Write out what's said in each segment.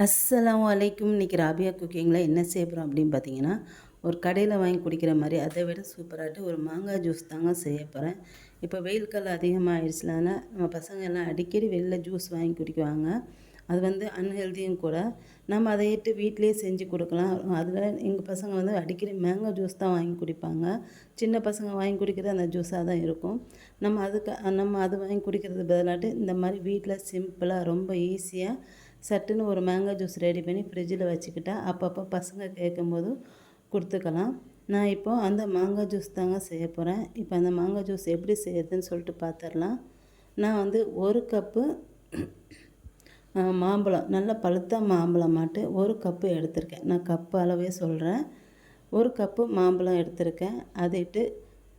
அஸ்ஸலாமு வலைக்கும் இன்றைக்கி ராபியா குக்கிங்கில் என்ன செய்ய போகிறோம் அப்படின்னு பார்த்தீங்கன்னா ஒரு கடையில் வாங்கி குடிக்கிற மாதிரி அதை விட சூப்பராகிட்டு ஒரு மாங்காய் ஜூஸ் தாங்க செய்ய போகிறேன். இப்போ வெயில் காலம் அதிகமாகிடுச்சுலான நம்ம பசங்க எல்லாம் அடிக்கடி வெளில ஜூஸ் வாங்கி குடிக்குவாங்க. அது வந்து அன்ஹெல்த்தியும் கூட. நம்ம அதை இட்டு வீட்டிலேயே செஞ்சு கொடுக்கலாம். அதில் எங்கள் பசங்க வந்து அடிக்கடி மேங்கோ ஜூஸ் தான் வாங்கி குடிப்பாங்க. சின்ன பசங்க வாங்கி குடிக்கிறது அந்த ஜூஸாக தான் இருக்கும். நம்ம அதுக்கு நம்ம அது வாங்கி குடிக்கிறது பதிலாட்டு இந்த மாதிரி வீட்டில் சிம்பிளாக ரொம்ப ஈஸியாக சட்டுன்னு ஒரு மேங்கோ ஜூஸ் ரெடி பண்ணி ஃப்ரிட்ஜில் வச்சுக்கிட்டா அப்பப்போ பசங்க கேட்கும்போது கொடுத்துக்கலாம். நான் இப்போ அந்த மாங்காய் ஜூஸ் தாங்க செய்ய போகிறேன் இப்போ அந்த மாங்காய் ஜூஸ் எப்படி செய்யறதுன்னு சொல்லிட்டு பார்த்துடலாம் நான் வந்து ஒரு கப்பு மாம்பழம் நல்ல பழுத்த மாம்பழம் மாட்டு ஒரு கப்பு எடுத்திருக்கேன். நான் கப்பு அளவே சொல்கிறேன் ஒரு கப்பு மாம்பழம் எடுத்திருக்கேன். இட்டு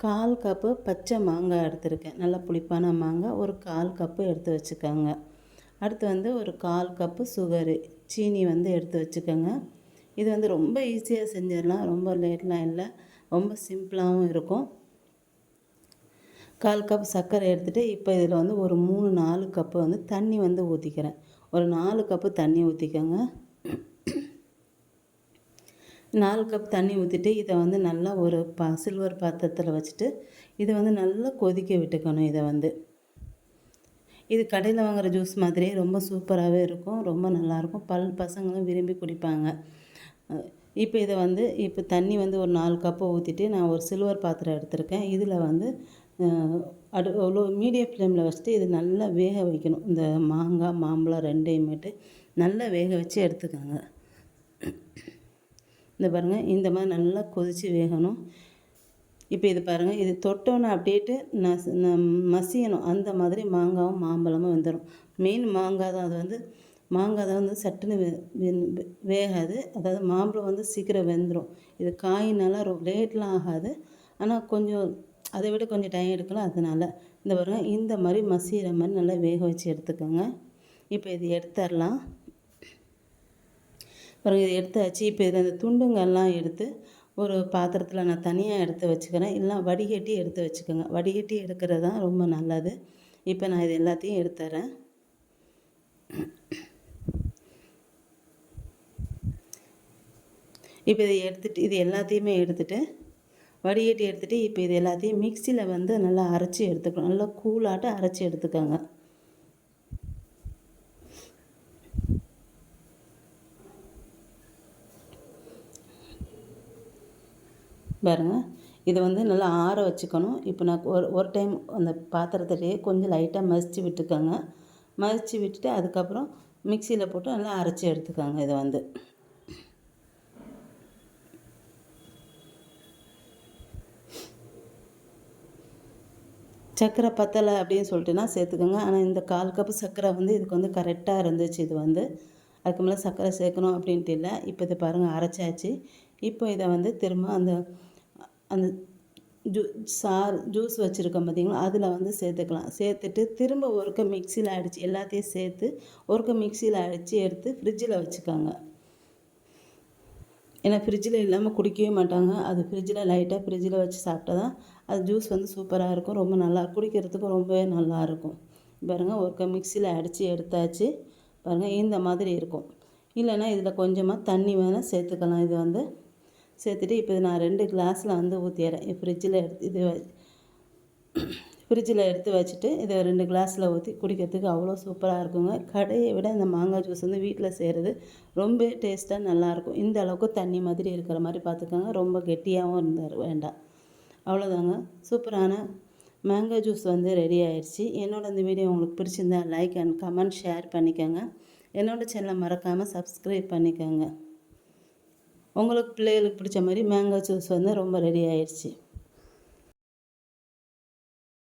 கால் கப்பு பச்சை மாங்காய் எடுத்திருக்கேன். நல்லா புளிப்பான மாங்காய். ஒரு கால் கப்பு எடுத்து வச்சுக்கோங்க. அடுத்து வந்து ஒரு கால் கப்பு சுகரு சீனி வந்து எடுத்து வச்சுக்கோங்க. இது வந்து ரொம்ப ஈஸியாக செஞ்சிடலாம். ரொம்ப லேட்லாம் இல்லை. ரொம்ப சிம்பிளாகவும் இருக்கும். கால் கப் சர்க்கரை எடுத்துகிட்டு இப்போ இதில் வந்து ஒரு மூணு நாலு கப்பு வந்து தண்ணி வந்து ஊற்றிக்கிறேன் ஒரு நாலு கப்பு தண்ணி ஊற்றிக்கோங்க நாலு கப் தண்ணி ஊற்றிட்டு இதை வந்து நல்லா ஒரு ப சில்வர் பாத்திரத்தில் வச்சுட்டு இதை வந்து நல்லா கொதிக்க விட்டுக்கணும் இதை வந்து. இது கடையில் வாங்குகிற ஜூஸ் மாதிரியே ரொம்ப சூப்பராகவே இருக்கும். ரொம்ப நல்லாயிருக்கும் பல் பசங்களும் விரும்பி குடிப்பாங்க. இப்போ இதை வந்து இப்போ தண்ணி வந்து ஒரு நாலு கப்பை ஊற்றிட்டு நான் ஒரு சில்வர் பாத்திரம் எடுத்திருக்கேன். இதில் வந்து அடு அவ்வளோ மீடியம் ஃப்ளேமில் வச்சுட்டு இது நல்லா வேக வைக்கணும். இந்த மாங்காய் மாம்பழம் ரெண்டையுமேட்டு நல்லா வேக வச்சு எடுத்துக்கோங்க. இந்த பாருங்கள் இந்த மாதிரி நல்லா கொதித்து வேகணும். இப்போ இது பாருங்கள் இது தொட்டோன்னே அப்படியே நஸ் மசியணும். அந்த மாதிரி மாங்காவும் மாம்பழமும் வந்துடும் மெயின் மாங்காய் தான். அது வந்து மாங்காய் தான் வந்து சட்டுன்னு வே வேகாது. அதாவது மாம்பழம் வந்து சீக்கிரம் வெந்துடும் இது காயினால ரொம்ப லேட்லாம் ஆகாது. ஆனால் கொஞ்சம் அதை விட கொஞ்சம் டைம் எடுக்கலாம். அதனால் இந்த பாருங்க இந்த மாதிரி மசிகிற மாதிரி நல்லா வேக வச்சு எடுத்துக்கோங்க. இப்போ இது எடுத்துடலாம் பாருங்கள் இதை எடுத்தாச்சு. இப்போ இது அந்த துண்டுங்கள்லாம் எடுத்து ஒரு பாத்திரத்தில் நான் தனியாக எடுத்து வச்சுக்கிறேன். இல்லை வடிகட்டி எடுத்து வச்சுக்கோங்க. வடிகட்டி எடுக்கிறது தான் ரொம்ப நல்லது. இப்போ நான் இது எல்லாத்தையும் எடுத்துறேன். இப்போ இதை எடுத்துட்டு இது எல்லாத்தையுமே எடுத்துகிட்டு வடிகட்டி எடுத்துகிட்டு இப்போ இது எல்லாத்தையும் மிக்சியில் வந்து நல்லா அரைச்சி எடுத்துக்கணும். நல்லா கூலாட்ட அரைச்சி எடுத்துக்கோங்க. பாருங்கள் இதை வந்து நல்லா ஆற வச்சுக்கணும். இப்போ நான் ஒரு ஒரு டைம் அந்த பாத்திரத்துலேயே கொஞ்சம் லைட்டாக மசித்து விட்டுக்கோங்க. மசித்து விட்டுட்டு அதுக்கப்புறம் மிக்சியில் போட்டு நல்லா அரைச்சி எடுத்துக்கோங்க இதை வந்து. சர்க்கரை பத்தலை அப்படின்னு சொல்லிட்டுனா சேர்த்துக்கோங்க. ஆனால் இந்த கால் கப்பு சர்க்கரை வந்து இதுக்கு வந்து கரெக்டாக இருந்துச்சு இது வந்து. அதுக்கு மேலே சர்க்கரை சேர்க்கணும் அப்படின்ட்டு இல்லை. இப்போ இதை பாருங்கள் அரைச்சாச்சு. இப்போ இதை வந்து திரும்ப அந்த அந்த ஜூ சார் ஜூஸ் வச்சுருக்கோம் பார்த்திங்களா? அதில் வந்து சேர்த்துக்கலாம். சேர்த்துட்டு திரும்ப ஒருக்க மிக்சியில் அடித்து எல்லாத்தையும் சேர்த்து ஒருக்க மிக்சியில் அடித்து எடுத்து ஃப்ரிட்ஜில் வச்சுக்கோங்க. ஏன்னா ஃப்ரிட்ஜில் இல்லாமல் குடிக்கவே மாட்டாங்க. அது ஃப்ரிட்ஜில் லைட்டாக ஃப்ரிட்ஜில் வச்சு சாப்பிட்டா தான் அது ஜூஸ் வந்து சூப்பராக இருக்கும். ரொம்ப நல்லா குடிக்கிறதுக்கும் ரொம்பவே நல்லாயிருக்கும் பாருங்கள் ஒருக்க மிக்சியில் அடித்து எடுத்தாச்சு. பாருங்கள் இந்த மாதிரி இருக்கும். இல்லைன்னா இதில் கொஞ்சமாக தண்ணி வேணால் சேர்த்துக்கலாம். இது வந்து சேர்த்துட்டு இப்போ நான் ரெண்டு கிளாஸில் வந்து ஊற்றிடுறேன் ஃப்ரிட்ஜில் எடுத்து இது ஃப்ரிட்ஜில் எடுத்து வச்சுட்டு இதை ரெண்டு கிளாஸில் ஊற்றி குடிக்கிறதுக்கு அவ்வளோ சூப்பராக இருக்குங்க. கடையை விட இந்த மாங்காய் ஜூஸ் வந்து வீட்டில் செய்கிறது ரொம்ப டேஸ்ட்டாக நல்லாயிருக்கும் இந்த அளவுக்கு தண்ணி மாதிரி இருக்கிற மாதிரி பார்த்துக்கோங்க. ரொம்ப கெட்டியாகவும் இருந்தார் வேண்டாம். அவ்வளோதாங்க. சூப்பரான மேங்கோ ஜூஸ் வந்து ரெடி ஆயிடுச்சு. என்னோட இந்த வீடியோ உங்களுக்கு பிடிச்சிருந்தா லைக் அண்ட் கமெண்ட் ஷேர் பண்ணிக்கோங்க. என்னோடய சேனலை மறக்காமல் சப்ஸ்கிரைப் பண்ணிக்கோங்க. உங்களுக்கு பிள்ளைகளுக்கு பிடிச்ச மாதிரி மேங்கோ ஜூஸ் வந்து ரொம்ப ரெடி ஆயிடுச்சு.